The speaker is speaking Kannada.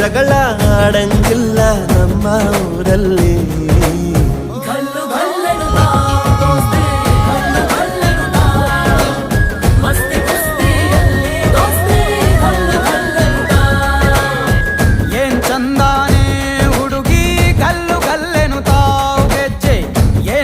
ಜಗಳ ಆಡಂಗಿಲ್ಲ ನಮ್ಮ ಊರಲ್ಲಿ ಗಲ್ಲು ಗಲ್ಲನು